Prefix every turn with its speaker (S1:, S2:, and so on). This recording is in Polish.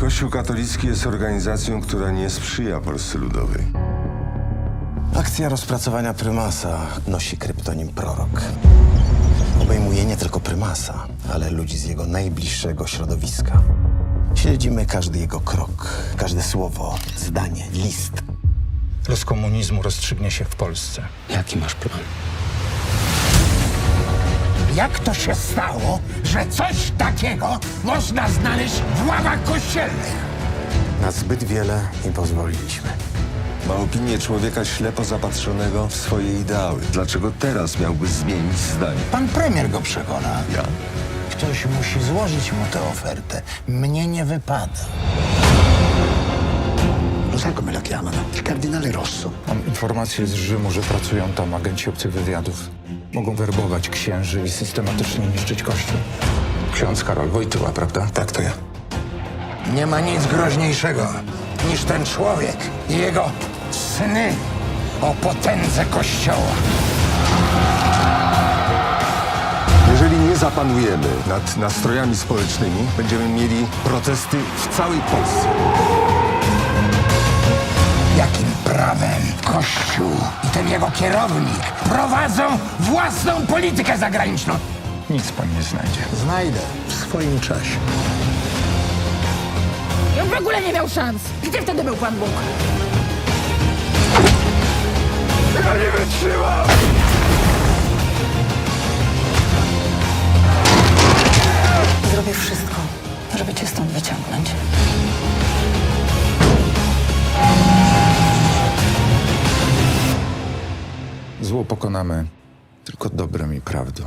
S1: Kościół katolicki jest organizacją, która nie sprzyja Polsce Ludowej.
S2: Akcja rozpracowania prymasa nosi kryptonim Prorok. Obejmuje nie tylko prymasa, ale ludzi z jego najbliższego środowiska. Śledzimy każdy jego krok, każde słowo, zdanie, list.
S3: Los komunizmu rozstrzygnie się w Polsce.
S4: Jaki masz plan?
S5: Jak to się stało, że coś takiego można znaleźć w ławach kościelnych?
S2: Na zbyt wiele im pozwoliliśmy.
S1: Ma opinię człowieka ślepo zapatrzonego w swoje ideały. Dlaczego teraz miałby zmienić zdanie?
S5: Pan premier go przekona.
S1: Ja?
S5: Ktoś musi złożyć mu tę ofertę. Mnie nie wypada.
S4: Lo sai come la chiamano? Il cardinale Rosso.
S3: Mam informacje z Rzymu, że pracują tam agenci obcych wywiadów. Mogą werbować księży i systematycznie niszczyć kościół. Ksiądz Karol Wojtyła, prawda?
S4: Tak, to ja.
S5: Nie ma nic groźniejszego niż ten człowiek i jego sny o potędze kościoła.
S1: Jeżeli nie zapanujemy nad nastrojami społecznymi, będziemy mieli protesty w całej Polsce.
S5: Jakim prawem Kościół i ten jego kierownik prowadzą własną politykę zagraniczną?
S3: Nic pan nie znajdzie.
S5: Znajdę w swoim czasie.
S6: I on w ogóle nie miał szans. Gdzie wtedy był Pan Bóg?
S7: Zrobię
S3: Zło pokonamy tylko dobrem i prawdą.